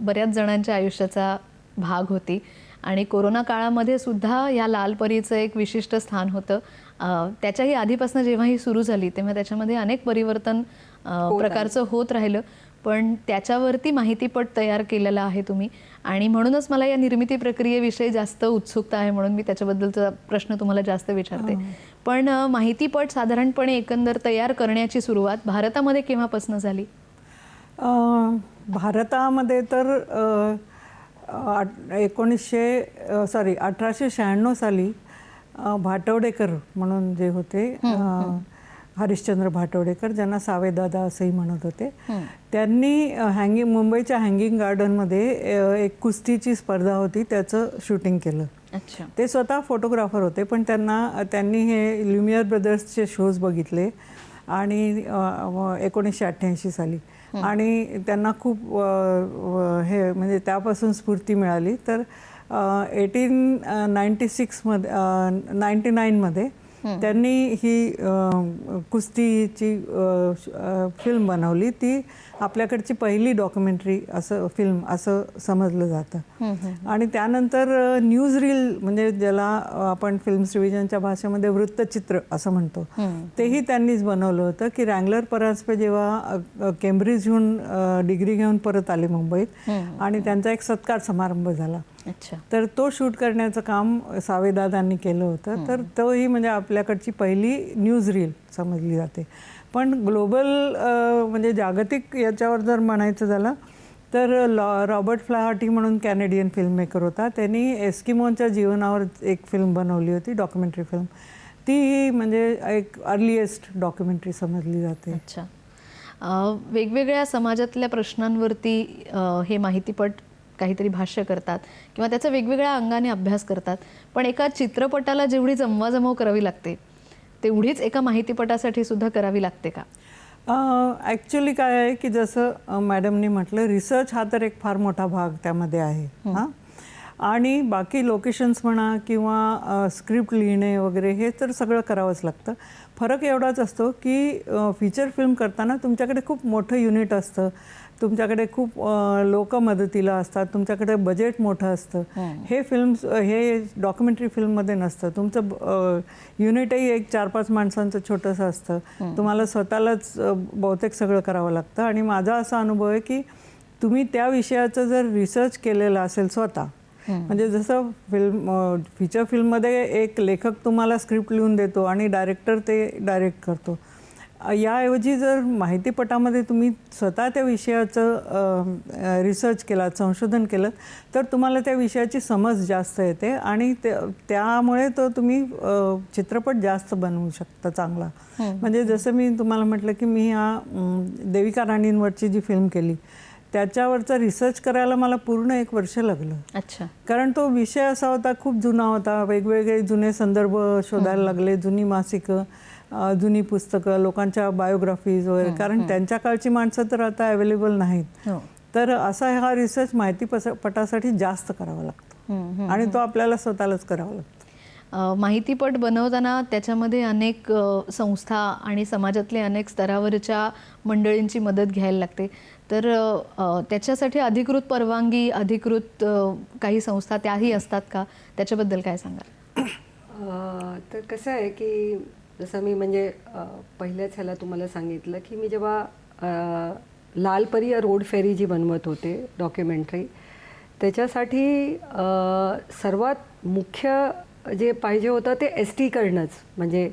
बऱ्याच जणांच्या आयुष्याचा भाग होती. आणि कोरोना काळामध्ये सुद्धा या लालपरीचं एक विशिष्ट स्थान होतं. त्याच्याही आधीपासून जेव्हा ही सुरू झाली तेव्हा त्याच्यामध्ये अनेक परिवर्तन प्रकारचं होत राहिलं. पण त्याच्यावरती माहितीपट तयार केलेला आहे तुम्ही. आणि म्हणूनच मला या निर्मिती प्रक्रियेविषयी जास्त उत्सुकता आहे म्हणून मी त्याच्याबद्दलचा प्रश्न तुम्हाला जास्त विचारते. पण माहितीपट साधारणपणे एकंदर तयार करण्याची सुरुवात भारतामध्ये केव्हापासून झाली? भारतामध्ये तर आठ- एकोणीसशे सॉरी अठराशे शहाण्णव साली भाटवडेकर म्हणून जे होते हरिश्चंद्र भाटवडेकर ज्यांना सावेदादा असंही म्हणत होते त्यांनी हँगिंग मुंबईच्या हँगिंग गार्डनमध्ये एक कुस्तीची स्पर्धा होती त्याचं शूटिंग केलं. अच्छा. ते स्वतः फोटोग्राफर होते पण त्यांना त्यांनी हे ल्युमियर ब्रदर्सचे शोज बघितले आणि एकोणीसशे अठ्ठ्याऐंशी साली. आणि त्यांना खूप हे म्हणजे त्यापासून स्फूर्ती मिळाली. तर एटीन नाईन्टी सिक्समध्ये नाईन्टी नाईनमध्ये त्यांनी ही कुस्तीची फिल्म बनवली. ती आपल्याकडची पहिली डॉक्युमेंटरी असं फिल्म असं समजलं जातं. आणि त्यानंतर न्यूज रील म्हणजे ज्याला आपण फिल्म डिव्हिजनच्या भाषेमध्ये वृत्तचित्र असं म्हणतो. तेही त्यांनीच बनवलं होतं की रँगलर परांजपे जेव्हा केम्ब्रिजहून अ, डिग्री घेऊन परत आले मुंबईत आणि त्यांचा एक सत्कार समारंभ झाला. अच्छा. तर तो शूट करण्याचं काम सावेदादांनी केलं होतं. तर तोही म्हणजे आपल्याकडची पहिली न्यूज रील समजली जाते. पण ग्लोबल म्हणजे जागतिक याच्यावर जर म्हणायचं झालं तर लॉ रॉबर्ट फ्लाहाटी म्हणून कॅनेडियन फिल्म मेकर होता. त्यांनी एस्किमोनच्या जीवनावर एक फिल्म बनवली होती डॉक्युमेंटरी फिल्म. ती म्हणजे एक अर्लिएस्ट डॉक्युमेंटरी समजली जाते. अच्छा. वेगवेगळ्या समाजातल्या प्रश्नांवरती हे माहितीपट काहीतरी भाष्य करतात किंवा त्याचा वेगवेगळ्या अंगाने अभ्यास करतात. पण एका चित्रपटाला जेवढी जमवाजमव करावी लागते तेवढीच एका माहितीपटासाठी सुद्धा करावी लागते का? ॲक्च्युली काय आहे की जसं मॅडमनी म्हटलं रिसर्च हा तर एक फार मोठा भाग त्यामध्ये आहे. हां? आणि बाकी लोकेशन्स म्हणा किंवा स्क्रिप्ट लिहिणे वगैरे हे तर सगळं करावंच लागतं. फरक एवढाच असतो की फीचर फिल्म करताना तुमच्याकडे खूप मोठं युनिट असतं. तुमच्याकडे खूप लोक मदतीला असतात. तुमच्याकडे बजेट मोठं असतं. हे. फिल्म्स हे डॉक्युमेंटरी फिल्ममध्ये नसतं. तुमचं युनिटही एक चार पाच माणसांचं छोटंसं असतं. तुम्हाला स्वतःलाच बहुतेक सगळं करावं लागतं. आणि माझा असा अनुभव आहे की तुम्ही त्या विषयाचं जर रिसर्च केलेलं असेल स्वतः म्हणजे जसं फिल्म फीचर फिल्ममध्ये एक लेखक तुम्हाला स्क्रिप्ट लिहून देतो आणि डायरेक्टर ते डायरेक्ट करतो. याऐवजी जर माहितीपटामध्ये तुम्ही स्वतः त्या विषयाचं रिसर्च केलात संशोधन केलं तर तुम्हाला त्या विषयाची समज जास्त येते आणि त्यामुळे तो तुम्ही चित्रपट जास्त बनवू शकता चांगला. म्हणजे जसं मी तुम्हाला म्हटलं की मी ह्या देविका राणींवरची जी फिल्म केली त्याच्यावरचा रिसर्च करायला मला पूर्ण एक वर्ष लागलं. अच्छा. कारण तो विषय असा होता खूप जुना होता. वेगवेगळे जुने संदर्भ शोधायला लागले जुनी मासिकं जुनी पुस्तकं लोकांच्या बायोग्राफीज वगैरे. कारण त्यांच्या काळची माणसं तर आता अवेलेबल नाहीत. हो. तर असा हा रिसर्च माहिती पटासाठी जास्त करावा लागतो. आणि तो आपल्याला स्वतःलाच करावा लागतो. माहितीपट बनवताना त्याच्यामध्ये अनेक संस्था आणि समाजातले अनेक स्तरावरच्या मंडळींची मदत घ्यायला लागते. तर त्याच्यासाठी अधिकृत परवानगी अधिकृत काही संस्था त्याही असतात का? त्याच्याबद्दल काय सांगाल? तर कसं आहे की जसं मी म्हणजे पहिल्याच ह्याला तुम्हाला सांगितलं की मी जेव्हा लालपरी या रोड फेरी जी बनवत होते डॉक्युमेंटरी त्याच्यासाठी सर्वात मुख्य जे पाहिजे होतं ते एस टीकडनंच म्हणजे